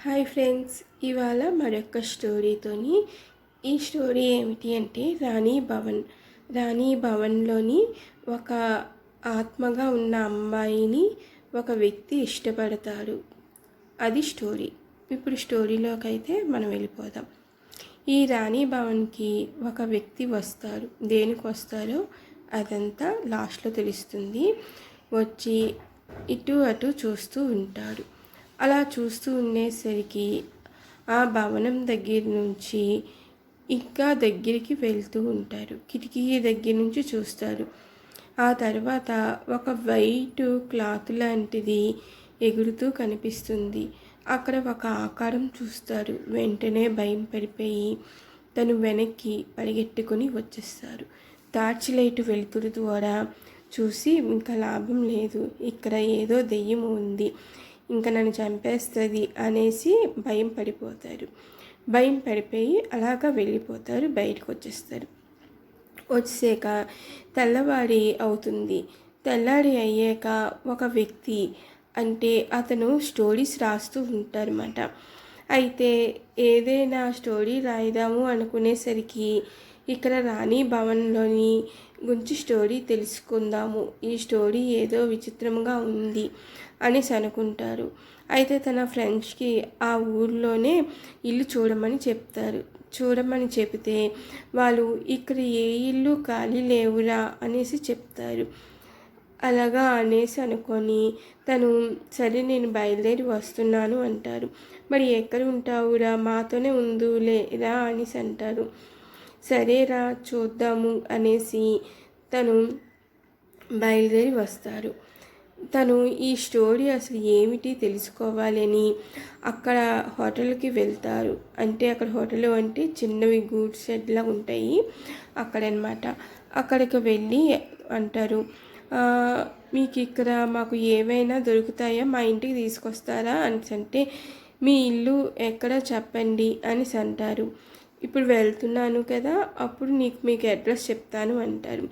Hi friends ఇవాళ మరొక స్టోరీతోని ఈ స్టోరీ ఏమిటి అంటే రాణి భవన్. రాణి భవన్లోని ఒక ఆత్మగా ఉన్న అమ్మాయిని ఒక వ్యక్తి ఇష్టపడతాడు. అది స్టోరీ. ఇప్పుడు స్టోరీలోకి అయితే మనం వెళ్ళిపోదాం. ఈ రాణి భవన్కి ఒక వ్యక్తి వస్తారు. దేనికి వస్తారో అదంతా లాస్ట్లో తెలుస్తుంది. వచ్చి ఇటు అటు చూస్తూ ఉంటారు. అలా చూస్తూ ఉండేసరికి ఆ భవనం దగ్గర నుంచి ఇంకా దగ్గరికి వెళ్తూ ఉంటారు. కిటికీ దగ్గర నుంచి చూస్తారు. ఆ తర్వాత ఒక వైట్ క్లాత్ లాంటిది ఎగురుతూ కనిపిస్తుంది. అక్కడ ఒక ఆకారం చూస్తారు. వెంటనే భయం పడిపోయి తను వెనక్కి పరిగెట్టుకొని వచ్చేస్తారు. టార్చ్ లైట్ వెలుతురు ద్వారా చూసి ఇంకా లాభం లేదు. ఇక్కడ ఏదో దెయ్యం ఉంది. ఇంకా నన్ను చంపేస్తుంది అనేసి భయం పడిపోతారు. భయం పడిపోయి అలాగా వెళ్ళిపోతారు బయటకు వచ్చేస్తారు. వచ్చాక తెల్లవారి అవుతుంది. తెల్లారి అయ్యాక ఒక వ్యక్తి అంటే అతను స్టోరీస్ రాస్తూ ఉంటారన్నమాట. అయితే ఏదైనా స్టోరీ రాయిదాము అనుకునేసరికి ఇక్కడ రాణి భవన్లోని గురించి స్టోరీ తెలుసుకుందాము. ఈ స్టోరీ ఏదో విచిత్రంగా ఉంది అనేసి అనుకుంటారు అయితే తన ఫ్రెండ్స్కి ఆ ఊర్లోనే ఇల్లు చూడమని చెప్తారు. చూడమని చెబితే వాళ్ళు ఇక్కడ ఏ ఇల్లు ఖాళీ లేవురా? అనేసి చెప్తారు. అలాగా అనేసి అనుకొని తను సరే నేను బయలుదేరి వస్తున్నాను అంటారు. మరి ఎక్కడ ఉంటావురా? మాతోనే ఉందులే రా అనేసి అంటారు. సరేరా చూద్దాము అనేసి తను బయలుదేరి వస్తారు. తను ఈ స్టోరీ అసలు ఏమిటి తెలుసుకోవాలని అక్కడ హోటల్కి వెళ్తారు. అంటే అక్కడ హోటల్ అంటే చిన్నవి గూడ్స్ షెడ్లా ఉంటాయి అక్కడనమాట. అక్కడికి వెళ్ళి అంటారు మీకు ఇక్కడ మాకు ఏవైనా దొరుకుతాయా? మా ఇంటికి తీసుకొస్తారా? అని అంటే మీ ఇల్లు ఎక్కడ చెప్పండి? అని అంటారు. ఇప్పుడు వెళ్తున్నాను కదా అప్పుడు నీకు మీకు అడ్రస్ చెప్తాను అంటారు.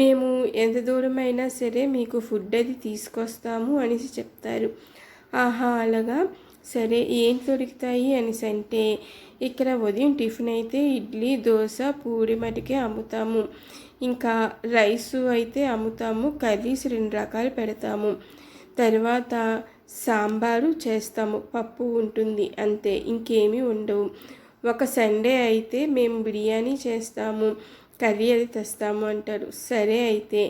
మేము ఎంత దూరమైనా సరే మీకు ఫుడ్ అది తీసుకొస్తాము అనేసి చెప్తారు. ఆహా అలాగా? సరే ఏం దొరుకుతాయి అనేసి అంటే ఇక్కడ ఉదయం టిఫిన్ అయితే ఇడ్లీ దోశ పూరి మటుకే అమ్ముతాము. ఇంకా రైసు అయితే అమ్ముతాము కర్రీస్ రెండు రకాలు పెడతాము. తర్వాత సాంబారు చేస్తాము పప్పు ఉంటుంది అంతే ఇంకేమీ ఉండవు. ఒక సండే అయితే మేము బిర్యానీ చేస్తాము కర్రీ అది తెస్తాము అంటారు. సరే అయితే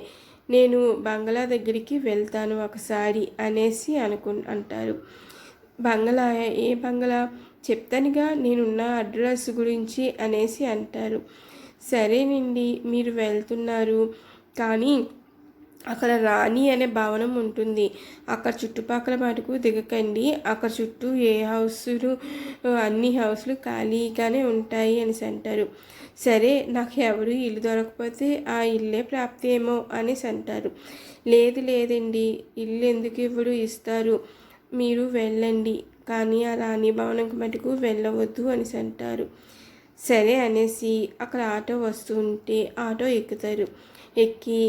నేను బంగ్లా దగ్గరికి వెళ్తాను ఒకసారి అనేసి అనుకు అంటారు. బంగ్లా ఏ బంగ్లా? చెప్తానుగా నేనున్న అడ్రస్ గురించి అనేసి అంటారు. సరేనండి మీరు వెళ్తున్నారు. కానీ అక్కడ రాణి అనే భవనం ఉంటుంది. అక్కడ చుట్టుపక్కల మటుకు దిగకండి. అక్కడ చుట్టూ ఏ హౌసులు అన్ని హౌస్లు ఖాళీగానే ఉంటాయి అనేసి అంటారు సరే నాకు ఎవరు ఇల్లు దొరకపోతే ఆ ఇల్లే ప్రాప్తి ఏమో అనేసి అంటారు లేదు లేదండి ఇల్లు ఎందుకు ఇవ్వడు ఇస్తారు? మీరు వెళ్ళండి. కానీ ఆ రాణి భవనంకి మటుకు వెళ్ళవద్దు అనేసి అంటారు సరే అనేసి అక్కడ ఆటో వస్తుంటే ఆటో ఎక్కుతారు. ఎక్కి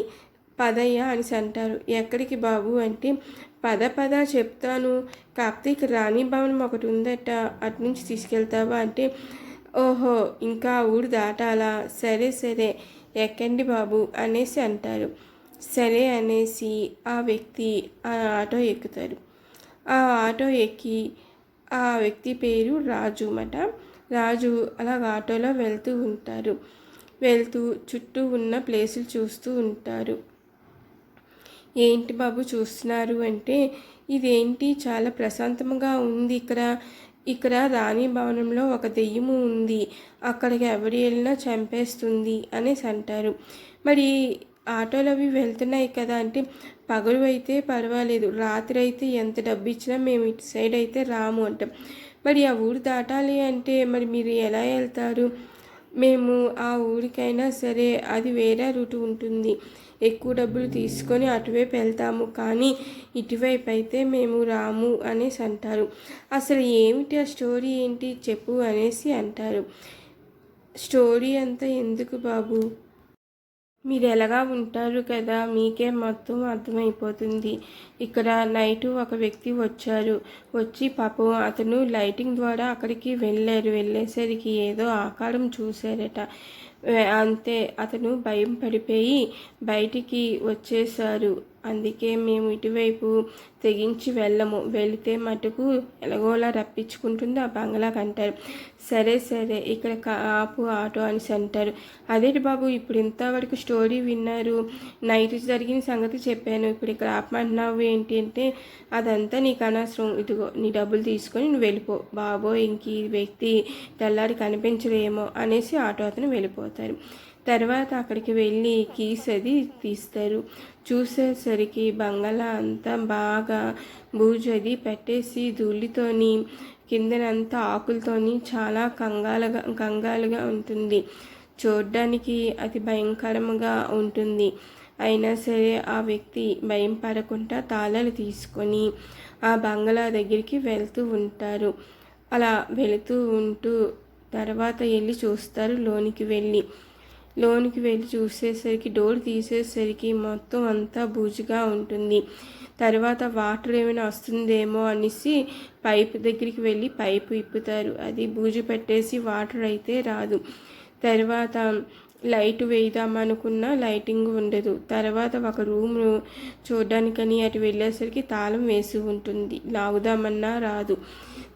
పదయ్య అని అంటారు. ఎక్కడికి బాబు? అంటే పద పద చెప్తాను. కాకపోతే ఇక్కడ రాణి భవనం ఒకటి ఉందట. అటు నుంచి తీసుకెళ్తావా? అంటే ఓహో ఇంకా ఊరు దాటాలా? సరే సరే. ఎక్కండి బాబు అనేసి అంటారు. సరే అనేసి ఆ వ్యక్తి ఆ ఆటో ఎక్కుతారు. ఆ ఆటో ఎక్కి ఆ వ్యక్తి పేరు రాజు అన్నమాట. రాజు అలా ఆటోలో వెళ్తూ ఉంటారు. వెళ్తూ చుట్టూ ఉన్న ప్లేసులు చూస్తూ ఉంటారు. ఏంటి బాబు చూస్తున్నారు అంటే ఇదేంటి? చాలా ప్రశాంతంగా ఉంది. ఇక్కడ ఇక్కడ రాణి భవనంలో ఒక దెయ్యము ఉంది. అక్కడికి ఎవరు వెళ్ళినా చంపేస్తుంది అనేసి అంటారు. మరి ఆటోలు అవి వెళ్తున్నాయి కదా అంటే పగలు అయితే పర్వాలేదు. రాత్రి అయితే ఎంత డబ్బు ఇచ్చినా మేము ఇటు సైడ్ అయితే రాము అంటాం. మరి ఆ ఊరు దాటాలి అంటే మరి మీరు ఎలా వెళ్తారు? మేము ఆ ఊరికైనా సరే అది వేరే రూట్ ఉంటుంది. ఎక్కువ డబ్బులు తీసుకొని అటువైపు వెళ్తాము. కానీ ఇటువైపు అయితే మేము రాము అనేసి అంటారు. అసలు ఏమిటి ఆ స్టోరీ ఏంటి చెప్పు అనేసి అంటారు. స్టోరీ అంతా ఎందుకు బాబు? మీరు ఎలాగా ఉంటారు కదా? మీకే మొత్తం అర్థమైపోతుంది? ఇక్కడ నైట్ ఒక వ్యక్తి వచ్చారు. వచ్చి పాపం అతను లైటింగ్ ద్వారా అక్కడికి వెళ్ళారు. వెళ్ళేసరికి ఏదో ఆకారం చూశారట. అంతే. అతను భయం పడిపోయి బయటికి వచ్చేసారు అందుకే మేము ఇటువైపు తెగించి వెళ్ళము. వెళితే మటుకు ఎలాగోలా రప్పించుకుంటుంది ఆ బంగ్లాకి అంటారు సరే సరే. ఇక్కడ ఆపు ఆటో అని అంటారు. అదేంటి బాబు ఇప్పుడు ఇంతవరకు స్టోరీ విన్నారు. నైట్ జరిగిన సంగతి చెప్పాను. ఇప్పుడు ఇక్కడ ఆపమంటున్నావు ఏంటి అంటే అదంతా నీకు అనవసరం. ఇదిగో నీ డబ్బులు తీసుకొని నువ్వు వెళ్ళిపో. బాబో ఇంక ఈ వ్యక్తి తెల్లారి కనిపించలేమో అనేసి ఆటో అతను వెళ్ళిపోతారు. తర్వాత అక్కడికి వెళ్ళి కీస్ అది తీస్తారు. చూసేసరికి బంగళా అంతా బాగా బూజది పెట్టేసి ధూళితోని కిందనంతా ఆకులతోని చాలా కంగాలుగా కంగాలుగా ఉంటుంది. చూడ్డానికి అతి భయంకరంగా ఉంటుంది. అయినా సరే ఆ వ్యక్తి భయం పడకుండా తాళాలు తీసుకొని ఆ బంగళా దగ్గరికి వెళ్తూ ఉంటారు. అలా వెళుతూ ఉంటూ తర్వాత వెళ్ళి చూస్తారు లోనికి వెళ్ళి. లోనికి వెళ్ళి చూసేసరికి డోర్ తీసేసరికి మొత్తం అంతా బూజుగా ఉంటుంది. తర్వాత వాటర్ ఏమైనా వస్తుందేమో అనేసి పైపు దగ్గరికి వెళ్ళి పైపు ఇప్పుతారు. అది బూజు పెట్టేసి వాటర్ అయితే రాదు. తర్వాత లైట్ వేద్దామనుకున్న లైటింగ్ ఉండదు. తర్వాత ఒక రూమ్ చూడడానికని అటు వెళ్ళేసరికి తాళం వేసి ఉంటుంది. లాగుదామన్నా రాదు.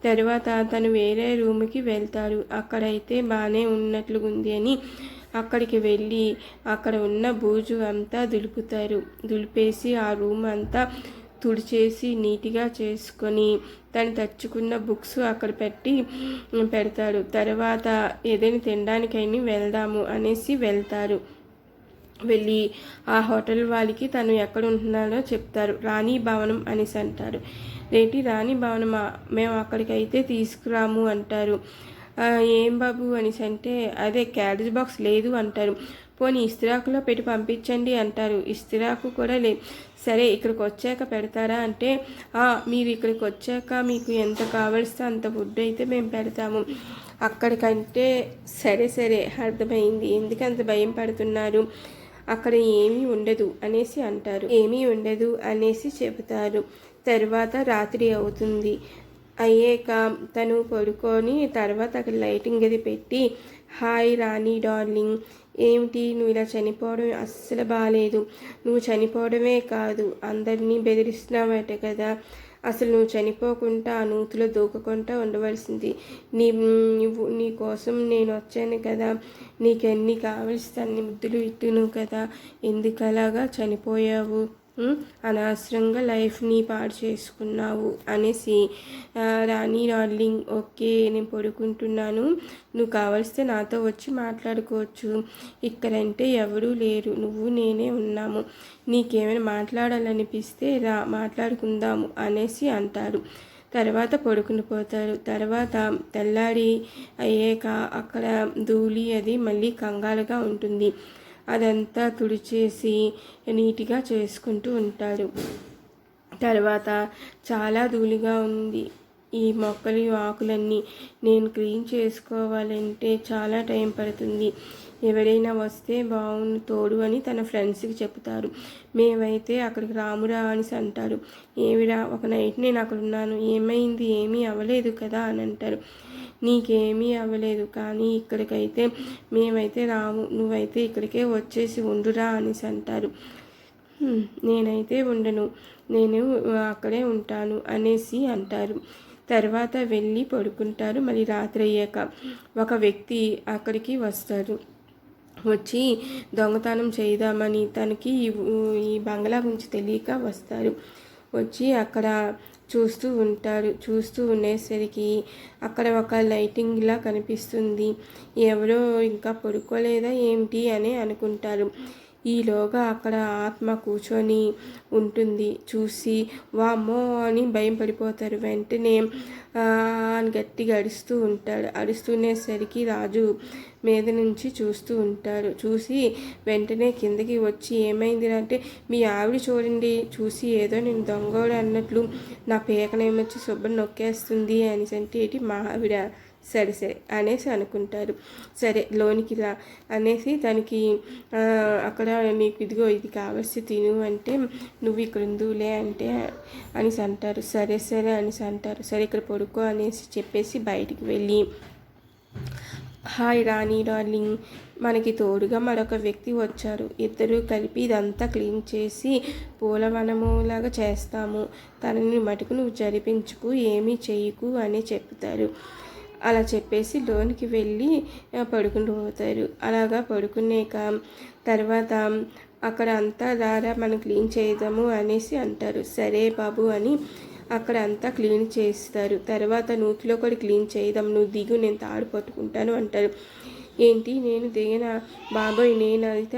తర్వాత తను వేరే రూమ్కి వెళ్తారు అక్కడైతే బాగానే ఉన్నట్లు ఉంది అని అక్కడికి వెళ్ళి అక్కడ ఉన్న బూజు అంతా దులుపుతారు. దులిపేసి ఆ రూమ్ అంతా తుడిచేసి నీట్గా చేసుకొని తను తెచ్చుకున్న బుక్స్ అక్కడ పెట్టి పెడతాడు. తర్వాత ఏదైనా తినడానికైనా వెళ్దాము అనేసి వెళ్తారు. వెళ్ళి ఆ హోటల్ వాళ్ళకి తను ఎక్కడ ఉంటున్నాడో చెప్తారు. రాణి భవనం అనేసి అంటారు. ఏంటి రాణి భవనమా? మేము అక్కడికి అయితే తీసుకురాము అంటారు. ఏం బాబు? అనేసి అంటే అదే క్యారేజ్ బాక్స్ లేదు అంటారు. పోనీ ఇస్తిరాకులో పెట్టి పంపించండి అంటారు. ఇస్తిరాకు కూడా లే సరే ఇక్కడికి వచ్చాక పెడతారా అంటే మీరు ఇక్కడికి వచ్చాక మీకు ఎంత కావలిస్తే అంత ఫుడ్ అయితే మేము పెడతాము. అక్కడికంటే సరే సరే అర్థమైంది. ఎందుకు అంత భయం పడుతున్నారు? అక్కడ ఏమీ ఉండదు అనేసి అంటారు. ఏమీ ఉండదు అనేసి చెబుతారు. తర్వాత రాత్రి అవుతుంది. అయ్యాక తను పడుకొని తర్వాత అక్కడ లైటింగ్ అది పెట్టి హాయ్ రాణి డార్లింగ్ ఏమిటి? నువ్వు ఇలా చనిపోవడం అస్సలు బాగాలేదు నువ్వు చనిపోవడమే కాదు అందరినీ బెదిరిస్తున్నావట కదా. అసలు నువ్వు చనిపోకుండా ఆ నూతిలో దూకకుండా ఉండవలసింది. నీ నువ్వు నీ కోసం నేను వచ్చాను కదా. నీకెన్ని కావలసి అన్ని ముద్దులు ఇట్టును కదా. ఎందుకలాగా చనిపోయావు? అనవసరంగా లైఫ్ని పాడు చేసుకున్నావు అనేసి రాణి డార్లింగ్ ఓకే నేను పడుకుంటున్నాను. నువ్వు కావలిస్తే నాతో వచ్చి మాట్లాడుకోవచ్చు. ఇక్కడంటే ఎవరూ లేరు. నువ్వు నేనే ఉన్నాము. నీకేమైనా మాట్లాడాలనిపిస్తే రా మాట్లాడుకుందాము అనేసి అంటారు. తర్వాత పడుకుని పోతారు. తర్వాత తెల్లారి అయ్యాక అక్కడ ధూళి అది మళ్ళీ కంగాలుగా ఉంటుంది. అదంతా తుడిచేసి నీట్గా చేసుకుంటూ ఉంటారు తర్వాత చాలా ధూళిగా ఉంది. ఈ మొక్కలు ఆకులన్నీ నేను క్లీన్ చేసుకోవాలంటే చాలా టైం పడుతుంది. ఎవరైనా వస్తే బాగుంది తోడు అని తన ఫ్రెండ్స్కి చెప్తారు మేమైతే అక్కడికి రామురా అని అంటారు ఏమిరా ఒక నైట్ నేను అక్కడ ఉన్నాను ఏమైంది? ఏమీ అవ్వలేదు కదా? అని అంటారు. నీకేమీ అవ్వలేదు కానీ ఇక్కడికైతే మేమైతే రాము నువ్వైతే ఇక్కడికే వచ్చేసి ఉండురా అనేసి అంటారు. నేనైతే ఉండను నేను అక్కడే ఉంటాను అనేసి అంటారు. తర్వాత వెళ్ళి పడుకుంటారు మళ్ళీ రాత్రి అయ్యాక ఒక వ్యక్తి అక్కడికి వస్తారు. వచ్చి దొంగతనం చేద్దామని తనకి ఈ బంగ్లా గురించి తెలియక వస్తారు. వచ్చి అక్కడ చూస్తూ ఉంటారు చూస్తూ ఉండేసరికి అక్కడ ఒక లైటింగ్ ఇలా కనిపిస్తుంది. ఎవరో ఇంకా పడుకోలేదా ఏంటి అని అనుకుంటారు. ఈలోగా అక్కడ ఆత్మ కూర్చొని ఉంటుంది. చూసి వామ్మో అని భయం పడిపోతారు. వెంటనే అని గట్టిగా అడుస్తూ ఉంటాడు. అడుస్తునేసరికి రాజు మీద నుంచి చూస్తూ ఉంటారు చూసి వెంటనే కిందకి వచ్చి ఏమైంది అంటే మీ ఆవిడ చూడండి చూసి ఏదో నేను దొంగోడు అన్నట్లు నా పేకనేమొచ్చి శుభ్రం నొక్కేస్తుంది అని అంటే మా ఆవిడ సరే సరే అనేసి అనుకుంటారు. సరే లోనికి రా అనేసి దానికి అక్కడ నీకు ఇదిగో ఇది కావలసి తిను అంటే నువ్వు ఇక్కడ ఉందులే అంటే అనేసి అంటారు. సరే సరే అనేసి అంటారు. సరే ఇక్కడ పడుకో అనేసి చెప్పేసి బయటికి వెళ్ళి హాయ్ రాణి డార్లింగ్ మనకి తోడుగా మరొక వ్యక్తి వచ్చారు. ఇద్దరు కలిపి ఇదంతా క్లీన్ చేసి పూలవనములాగా చేస్తాము. తనని మటుకు నువ్వు జరిపించుకు ఏమీ చేయకు అని చెప్తారు. అలా చెప్పేసి లోనికి వెళ్ళి పడుకుని పోతారు. అలాగా పడుకునేక తర్వాత అక్కడ అంతా దారా మనం క్లీన్ చేద్దాము అనేసి అంటారు. సరే బాబు అని అక్కడ అంతా క్లీన్ చేస్తారు. తర్వాత నూతిలో కూడా క్లీన్ చేద్దాం నువ్వు దిగు నేను తాడు పట్టుకుంటాను అంటారు. ఏంటి? నేను దిగిన బాబోయ్ నేను అయితే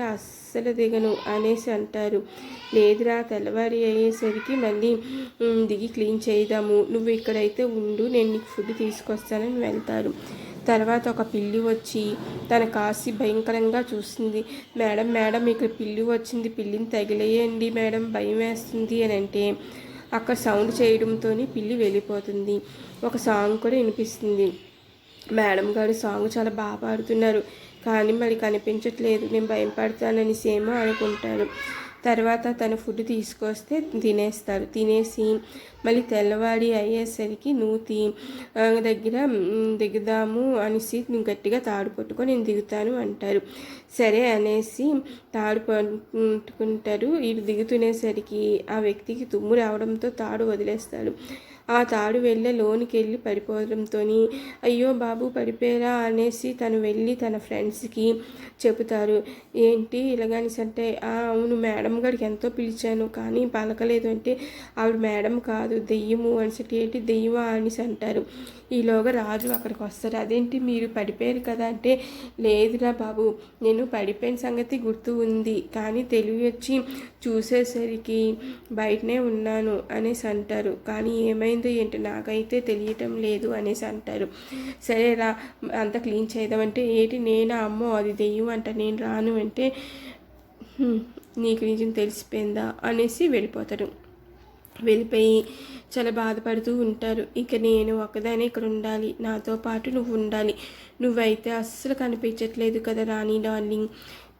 అస్సలు దిగను అనేసి అంటారు. లేదురా తెల్లవారి అయ్యేసరికి మళ్ళీ దిగి క్లీన్ చేద్దాము నువ్వు ఇక్కడైతే ఉండు నేను నీకు ఫుడ్ తీసుకొస్తానని వెళ్తారు. తర్వాత ఒక పిల్లి వచ్చి తన కాసి భయంకరంగా చూస్తుంది. మేడం మేడం ఇక్కడ పిల్లి వచ్చింది. పిల్లిని తగిలేయండి మేడం భయం వేస్తుంది అని అంటే అక్కడ సౌండ్ చేయడంతో పిల్లి వెళ్ళిపోతుంది. ఒక సాంగ్ కూడా వినిపిస్తుంది. మేడం గారు సాంగ్ చాలా బాగా పాడుతున్నారు. కానీ మరి కనిపించట్లేదు. నేను భయం పడతానని సేమో అనుకుంటాను తర్వాత తను ఫుడ్ తీసుకొస్తే తినేస్తారు. తినేసి మళ్ళీ తెల్లవాడి అయ్యేసరికి నూతి దగ్గర దిగుదాము అనేసి నువ్వు గట్టిగా తాడు పట్టుకొని నేను దిగుతాను అంటారు. సరే అనేసి తాడు పట్టుకుంటారు. వీడు దిగుతునేసరికి ఆ వ్యక్తికి తుమ్ము రావడంతో తాడు వదిలేస్తాడు. ఆ తాడు వెళ్ళే లోనికి వెళ్ళి పడిపోవడంతో అయ్యో బాబు పడిపోయారా? అనేసి తను వెళ్ళి తన ఫ్రెండ్స్కి చెబుతారు. ఏంటి ఇలాగనేసి అంటే అవును మేడం గారికి ఎంతో పిలిచాను కానీ పలకలేదు అంటే ఆవిడ మేడం కాదు దెయ్యము అనిసటి ఏంటి? దెయ్యమా అనేసి అంటారు. ఈలోగా రాజు అక్కడికి వస్తారు. అదేంటి? మీరు పడిపోయారు కదా అంటే లేదురా బాబు నేను పడిపోయిన సంగతి గుర్తు ఉంది. కానీ తెలివి వచ్చి చూసేసరికి బయటనే ఉన్నాను అనేసి అంటారు. కానీ ఏమైందో ఏంటి నాకైతే తెలియటం లేదు అనేసి అంటారు. సరేరా అంత క్లీన్ చేద్దామంటే ఏంటి? నేను? అమ్మో అది దెయ్యం అంట నేను రాను అంటే నీకు నిజం తెలిసిపోయిందా? అనేసి వెళ్ళిపోతారు. వెళ్ళిపోయి చాలా బాధపడుతూ ఉంటారు. ఇక నేను ఒకదానే ఇక్కడ ఉండాలి. నాతో పాటు నువ్వు ఉండాలి. నువ్వైతే అస్సలు కనిపించట్లేదు కదా రాణి డార్లింగ్.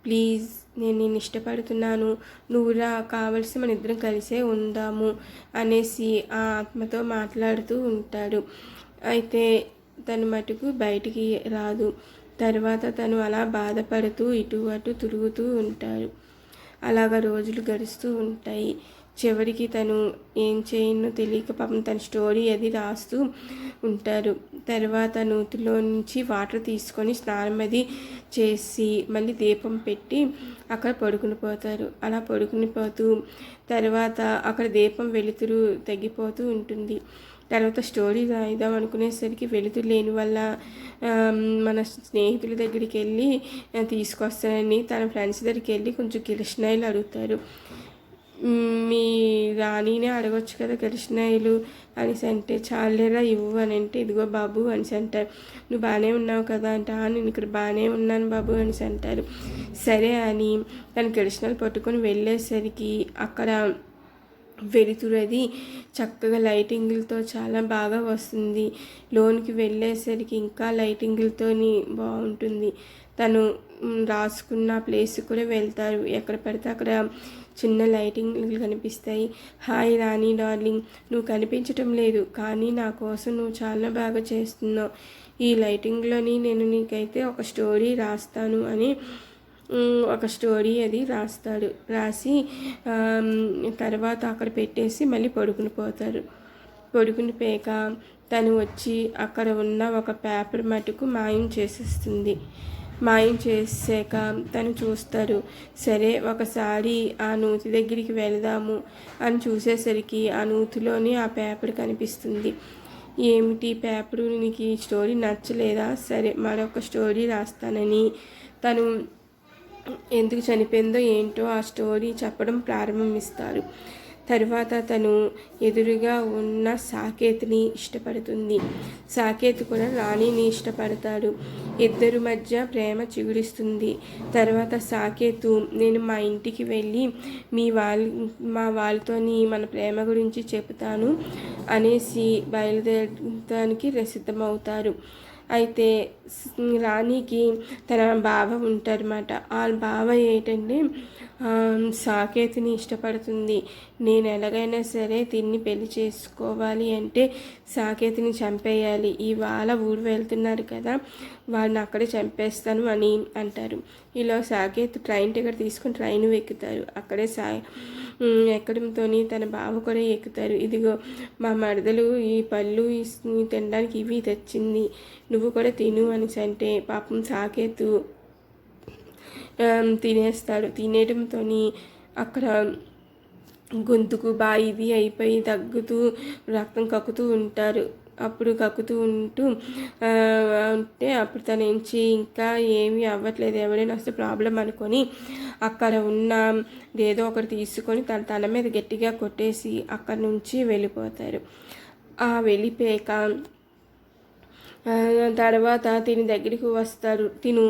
ప్లీజ్ నేను నేను ఇష్టపడుతున్నాను. నువ్వు రా కావలసి మన ఇద్దరం కలిసే ఉందాము అనేసి ఆ ఆత్మతో మాట్లాడుతూ ఉంటాడు. అయితే తను మటుకు బయటికి రాదు. తర్వాత తను అలా బాధపడుతూ ఇటు అటు తిరుగుతూ ఉంటాడు. అలాగ రోజులు గడుస్తూ ఉంటాయి. చివరికి తను ఏం చేయనో తెలియక పాపం తన స్టోరీ అది రాస్తూ ఉంటారు. తర్వాత నూతిలో నుంచి వాటర్ తీసుకొని స్నానం అది చేసి మళ్ళీ దీపం పెట్టి అక్కడ పడుకుని పోతారు. అలా పడుకుని పోతూ తర్వాత అక్కడ దీపం వెలుతురు తగ్గిపోతూ ఉంటుంది. తర్వాత స్టోరీ రాయిదాం అనుకునేసరికి వెలుతురు లేని వల్ల మన స్నేహితుల దగ్గరికి వెళ్ళి తీసుకొస్తానని తన ఫ్రెండ్స్ దగ్గరికి వెళ్ళి కొంచెం కిరసనాయిలు అడుగుతారు. మీ రాణినే అడగొచ్చు కదా కృష్ణాయిలు అనేసి అంటే చాలేరా ఇవ్వు అని అంటే ఇదిగో బాబు అనేసి అంటారు. నువ్వు బాగానే ఉన్నావు కదా అంటే. "ఆ, నేను ఇక్కడ బాగానే ఉన్నాను బాబు అనేసి అంటారు. సరే అని తను కృష్ణలు పట్టుకొని వెళ్ళేసరికి అక్కడ వెలుతురు అది చక్కగా లైటింగ్లతో చాలా బాగా వస్తుంది. లోనికి వెళ్ళేసరికి ఇంకా లైటింగ్లతోని బాగుంటుంది. తను రాసుకున్న ప్లేస్ కూడా వెళ్తారు. ఎక్కడ పడితే అక్కడ చిన్న లైటింగ్లు కనిపిస్తాయి. హాయ్ రాణి డార్లింగ్ నువ్వు కనిపించటం లేదు కానీ నా కోసం నువ్వు చాలా బాగా చేస్తున్నావు. ఈ లైటింగ్లోని నేను నీకైతే ఒక స్టోరీ రాస్తాను అని ఒక స్టోరీ అది రాస్తాడు. రాసి తర్వాత అక్కడ పెట్టేసి మళ్ళీ పడుకుని పోతారు. పడుకుని పోయాక తను వచ్చి అక్కడ ఉన్న ఒక పేపర్ మటుకు మాయం చేసేస్తుంది. మాయం చేసాక తను చూస్తారు. సరే ఒకసారి ఆ నూతి దగ్గరికి వెళదాము అని చూసేసరికి ఆ నూతిలోని ఆ పేపర్ కనిపిస్తుంది. ఏమిటి పేపరు? నీకు ఈ స్టోరీ నచ్చలేదా? సరే మరొక స్టోరీ రాస్తానని. తను ఎందుకు చనిపోయిందో ఏంటో ఆ స్టోరీ చెప్పడం ప్రారంభిస్తారు. తర్వాత తను ఎదురుగా ఉన్న సాకేత్ని ఇష్టపడుతుంది. సాకేత్ కూడా రాణిని ఇష్టపడతాడు. ఇద్దరు మధ్య ప్రేమ చిగురిస్తుంది. తర్వాత సాకేతు నేను మా ఇంటికి వెళ్ళి మీ వాళ్ళ మా వాళ్ళతోని మన ప్రేమ గురించి చెబుతాను అనేసి బయలుదేరడానికి సిద్ధమవుతారు అయితే రాణికి తన బావ ఉంటారన్నమాట. ఆ బావ ఏంటంటే సాకేతిని ఇష్టపడుతుంది. నేను ఎలాగైనా సరే దీన్ని పెళ్ళి చేసుకోవాలి అంటే సాకేతిని చంపేయాలి. ఇవాళ ఊరు వెళ్తున్నారు కదా వాళ్ళని అక్కడే చంపేస్తాను అని అంటారు. ఇలా సాకేత్ ట్రైన్ టికెట్ తీసుకుని ట్రైన్ ఎక్కుతారు. అక్కడే సా ఎక్కడంతో తన బావ కూడా ఎక్కుతారు. ఇదిగో మా మరదలు ఈ పళ్ళు తినడానికి ఇవి తెచ్చింది. నువ్వు కూడా తిను అనేసి అంటే పాపం సాకేతు తినేస్తాడు. తినేయడంతో అక్కడ గొంతుకు బాగా ఇది అయిపోయి తగ్గుతూ రక్తం కక్కుతూ ఉంటారు. అప్పుడు కక్కుతూ ఉంటూ ఉంటే అప్పుడు తన నుంచి ఇంకా ఏమీ అవ్వట్లేదు. ఎవరైనా వస్తే ప్రాబ్లం అనుకొని అక్కడ ఉన్న ఏదో ఒకటి తీసుకొని తన తల మీద గట్టిగా కొట్టేసి అక్కడ నుంచి వెళ్ళిపోతారు. ఆ వెళ్ళిపోయాక తర్వాత తిని దగ్గరికి వస్తారు. తిను.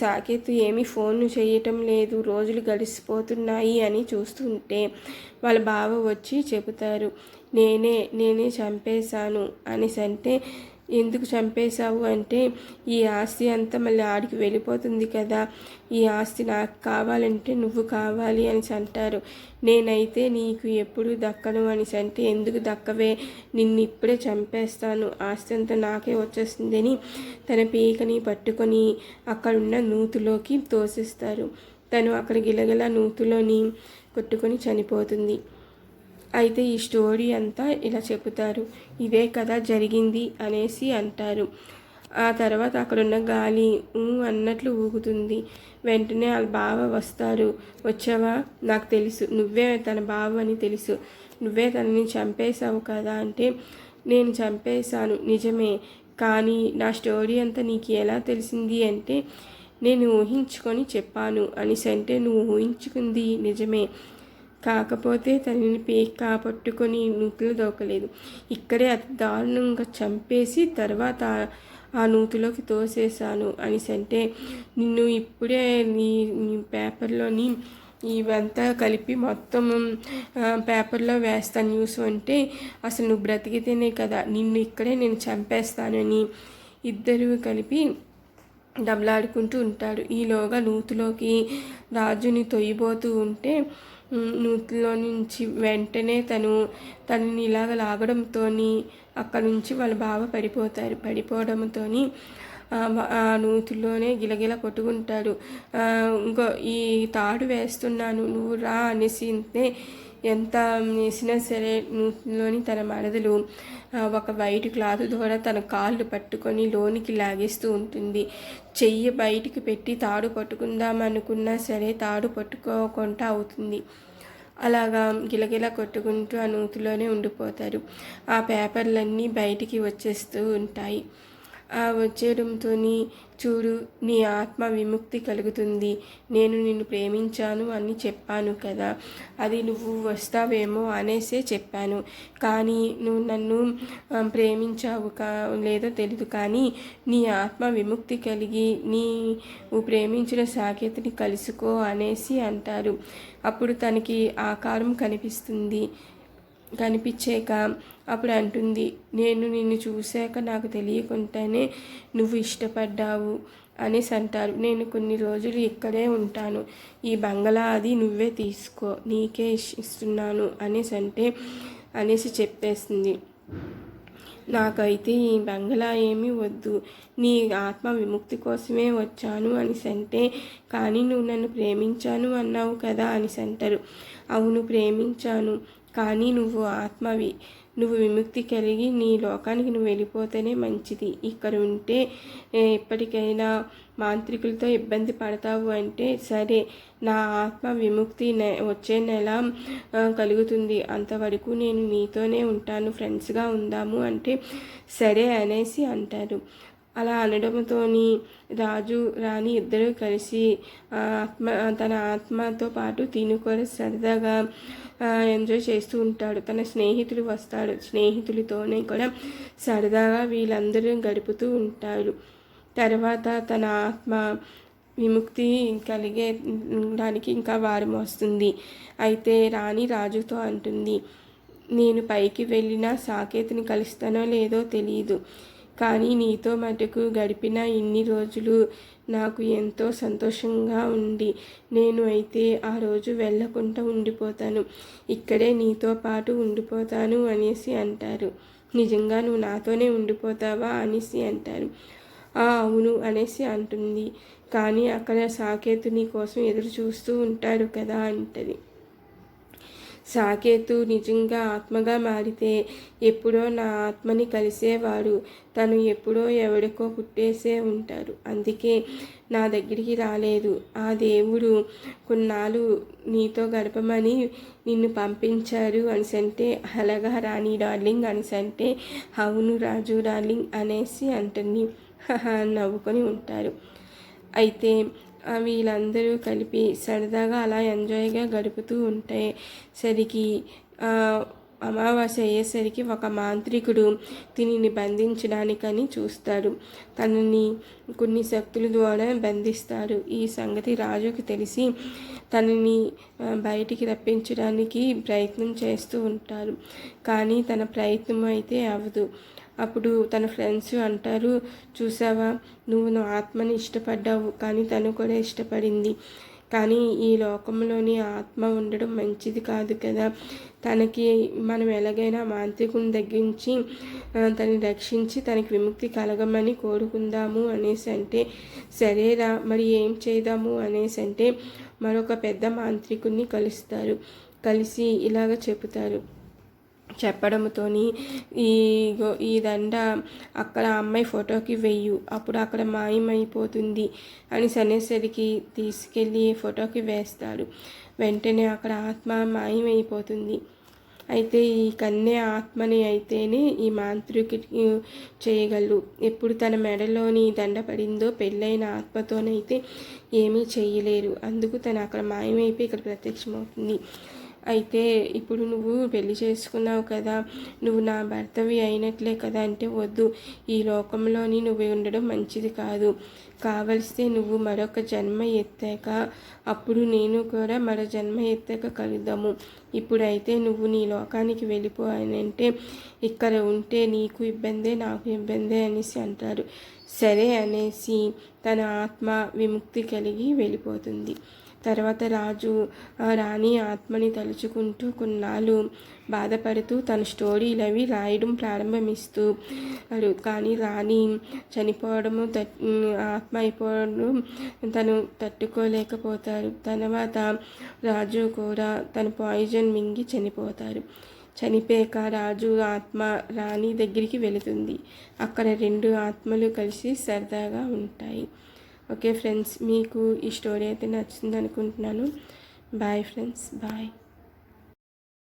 సాకేత్ ఏమీ ఫోన్ చేయటం లేదు. రోజులు గడిచిపోతున్నాయి అని చూస్తుంటే వాళ్ళ బావ వచ్చి చెబుతారు నేనే నేనే చంపేశాను అనేసి అంటే ఎందుకు చంపేశావు అంటే ఈ ఆస్తి అంతా మళ్ళీ ఆడికి వెళ్ళిపోతుంది కదా. ఈ ఆస్తి నాకు కావాలంటే నువ్వు కావాలి అని అంటారు. నేనైతే నీకు ఎప్పుడు దక్కను అని అంటే ఎందుకు దక్కవే? నిన్ను ఇప్పుడే చంపేస్తాను. ఆస్తి అంతా నాకే వచ్చేస్తుందని తన పీకని పట్టుకొని అక్కడున్న నూతులోకి తోసిస్తారు. తను అక్కడ గిలగిల నూతులోని కొట్టుకొని చనిపోతుంది. అయితే ఈ స్టోరీ అంతా ఇలా చెబుతారు. ఇదే కదా జరిగింది అనేసి అంటారు. ఆ తర్వాత అక్కడున్న గాలి ఊ అన్నట్లు ఊగుతుంది. వెంటనే వాళ్ళ బావ వస్తారు. వచ్చావా? నాకు తెలుసు. నువ్వే తన బావ అని తెలుసు. నువ్వే తనని చంపేశావు కదా అంటే నేను చంపేశాను. నిజమే. కానీ నా స్టోరీ అంతా నీకు ఎలా తెలిసింది అంటే నేను ఊహించుకొని చెప్పాను. అనేసి అంటే నువ్వు ఊహించుకుంది నిజమే. కాకపోతే తనని పేక పట్టుకొని నూతులు దోకలేదు. ఇక్కడే అతి దారుణంగా చంపేసి తర్వాత ఆ నూతిలోకి తోసేశాను అనేసి అంటే నిన్ను ఇప్పుడే నీ నీ పేపర్లోని ఇవంతా కలిపి మొత్తం పేపర్లో వేస్తాను న్యూస్ అంటే అసలు నువ్వు బ్రతికితేనే కదా నిన్ను ఇక్కడే నేను చంపేస్తానని ఇద్దరు కలిపి దెబ్బలాడుకుంటూ ఉంటాడు ఈలోగా నూతిలోకి రాజుని తొయ్యబోతూ ఉంటే నూతిలో నుంచి వెంటనే తను తనని ఇలాగ లాగడంతో అక్కడ నుంచి వాళ్ళ బావ పడిపోతారు. పడిపోవడంతో ఆ నూతిలోనే గిలగిల కొట్టుకుంటాడు. ఇంకో ఈ తాడు వేస్తున్నాను నువ్వు రా అనేసి ఎంత వేసినా సరే నూతిలోని తన మరదలు ఒక వైట్ క్లాత్ ద్వారా తన కాళ్ళు పట్టుకొని లోనికి లాగేస్తూ ఉంటుంది. చెయ్యి బయటికి పెట్టి తాడు పట్టుకుందాం అనుకున్నా సరే తాడు పట్టుకోకుండా అవుతుంది. అలాగా గిలగిలా కొట్టుకుంటూ ఆ నూతిలోనే ఉండిపోతారు. ఆ పేపర్లన్నీ బయటికి వచ్చేస్తూ ఉంటాయి. ఆ వచ్చేయడంతో చూడు నీ ఆత్మ విముక్తి కలుగుతుంది. నేను నిన్ను ప్రేమించాను అని చెప్పాను కదా. అది నువ్వు వస్తావేమో అనేసే చెప్పాను. కానీ నువ్వు నన్ను ప్రేమించావు కా లేదో తెలియదు కానీ నీ ఆత్మ విముక్తి కలిగి నీ నువ్వు ప్రేమించిన సాకేతిని కలుసుకో అనేసి అంటారు. అప్పుడు తనకి ఆకారం కనిపిస్తుంది. కనిపించాక అప్పుడు అంటుంది నేను నిన్ను చూశాక నాకు తెలియకుండానే నువ్వు ఇష్టపడ్డావు అనేసి అంటారు. నేను కొన్ని రోజులు ఇక్కడే ఉంటాను. ఈ బంగళా అది నువ్వే తీసుకో. నీకే ఇస్తున్నాను అనేసి అంటే అనేసి చెప్పేస్తుంది నాకైతే ఈ బంగళా ఏమీ వద్దు. నీ ఆత్మ విముక్తి కోసమే వచ్చాను అనేసి అంటే కానీ నువ్వు నన్ను ప్రేమించాను అన్నావు కదా అనేసి అంటారు. అవును ప్రేమించాను. కానీ నువ్వు ఆత్మవి. నువ్వు విముక్తి కలిగి నీ లోకానికి నువ్వు వెళ్ళిపోతేనే మంచిది. ఇక్కడ ఉంటే ఎప్పటికైనా మాంత్రికులతో ఇబ్బంది పడతావు అంటే సరే నా ఆత్మ విముక్తి నె వచ్చే నెల కలుగుతుంది. అంతవరకు నేను నీతోనే ఉంటాను ఫ్రెండ్స్గా ఉందాము అంటే సరే అనేసి అంటారు. అలా అనడంతోని రాజు రాణి ఇద్దరూ కలిసి ఆ ఆత్మ తన ఆత్మతో పాటు తిను కూడా సరదాగా ఎంజాయ్ చేస్తూ ఉంటాడు. తన స్నేహితులు వస్తాడు. స్నేహితులతోనే కూడా సరదాగా వీళ్ళందరూ గడుపుతూ ఉంటారు. తర్వాత తన ఆత్మ విముక్తి కలిగే దానికి ఇంకా వారం వస్తుంది. అయితే రాణి రాజుతో అంటుంది నేను పైకి వెళ్ళినా సాకేత్ని కలుస్తానో లేదో తెలియదు కానీ నీతో మటుకు గడిపిన ఇన్ని రోజులు నాకు ఎంతో సంతోషంగా ఉంది. నేను అయితే ఆ రోజు వెళ్ళకుండా ఉండిపోతాను. ఇక్కడే నీతో పాటు ఉండిపోతాను అనేసి అంటారు. నిజంగా నువ్వు నాతోనే ఉండిపోతావా అనేసి అంటారు. ఆ అవును అనేసి అంటుంది. కానీ అక్కడ సాకేతు నీ కోసం ఎదురు చూస్తూ ఉంటారు కదా అంటది. సాకేతు నిజంగా ఆత్మగా మారితే ఎప్పుడో నా ఆత్మని కలిసేవాడు తను ఎప్పుడో ఎవడికో పుట్టేసే ఉంటారు. అందుకే నా దగ్గరికి రాలేదు. ఆ దేవుడు కొన్నాళ్ళు నీతో గడపమని నిన్ను పంపించారు అనిసంటే అలాగా రాణి డార్లింగ్ అనిసంటే అవును రాజు డార్లింగ్ అనేసి అంటుంది నవ్వుకొని ఉంటారు. అయితే వీళ్ళందరూ కలిపి సరదాగా అలా ఎంజాయ్గా గడుపుతూ ఉంటే సరికి అమావాస్య అయ్యేసరికి ఒక మాంత్రికుడు దీనిని బంధించడానికని చూస్తాడు. తనని కొన్ని శక్తుల ద్వారా బంధిస్తాడు. ఈ సంగతి రాజుకు తెలిసి తనని బయటికి రప్పించడానికి ప్రయత్నం చేస్తూ ఉంటారు కానీ తన ప్రయత్నం అయితే అవదు. అప్పుడు తన ఫ్రెండ్స్ అంటారు చూసావా నువ్వు నా ఆత్మని ఇష్టపడ్డావు కానీ తను కూడా ఇష్టపడింది. కానీ ఈ లోకంలోని ఆత్మ ఉండడం మంచిది కాదు కదా. తనకి మనం ఎలాగైనా మాంత్రికుని తగ్గించి తనని రక్షించి తనకి విముక్తి కలగమని కోరుకుందాము అనేసి అంటే సరేరా మరి ఏం చేద్దాము? అనేసి అంటే మరొక పెద్ద మాంత్రికుడిని కలుస్తారు. కలిసి ఇలాగ చెబుతారు. చెప్పడంతో ఈ ఈ దండ అక్కడ అమ్మాయి ఫోటోకి వెయ్యు అప్పుడు అక్కడ మాయమైపోతుంది అని సనేశ్వరికి తీసుకెళ్ళి ఫోటోకి వేస్తాడు. వెంటనే అక్కడ ఆత్మ మాయమైపోతుంది. అయితే ఈ కన్నే ఆత్మని అయితేనే ఈ మాంత్రికి చేయగలరు ఎప్పుడు తన మెడలోని దండ పడిందో పెళ్ళైన ఆత్మతోనైతే ఏమీ చేయలేరు అందుకు తను అక్కడ మాయమైపోయి ఇక్కడ ప్రత్యక్షమవుతుంది. అయితే ఇప్పుడు నువ్వు పెళ్ళి చేసుకున్నావు కదా నువ్వు నా భర్తవి అయినట్లే కదా అంటే వద్దు. ఈ లోకంలోని నువ్వు ఉండడం మంచిది కాదు. కావలిస్తే నువ్వు మరొక జన్మ ఎత్తాక అప్పుడు నేను కూడా మరో జన్మ ఎత్తాక కలుద్దాము. ఇప్పుడైతే నువ్వు నీ లోకానికి వెళ్ళిపో అని అంటే ఇక్కడ ఉంటే నీకు ఇబ్బందే నాకు ఇబ్బందే అనేసి అంటారు. సరే అనేసి తన ఆత్మ విముక్తి కలిగి వెళ్ళిపోతుంది. తర్వాత రాజు ఆ రాణి ఆత్మని తలుచుకుంటూ కొన్నాళ్ళు బాధపడుతూ తన స్టోరీలు అవి రాయడం ప్రారంభమిస్తూ కానీ రాణి చనిపోవడము ఆత్మ అయిపోవడం తను తట్టుకోలేకపోతారు. తర్వాత రాజు కూడా తన పాయిజన్ మింగి చనిపోతారు. చనిపోయాక రాజు ఆత్మ రాణి దగ్గరికి వెళుతుంది. అక్కడ రెండు ఆత్మలు కలిసి సరదాగా ఉంటాయి. ఓకే ఫ్రెండ్స్ మీకు ఈ స్టోరీ అయితే నచ్చింది అనుకుంటున్నాను బాయ్ ఫ్రెండ్స్ బాయ్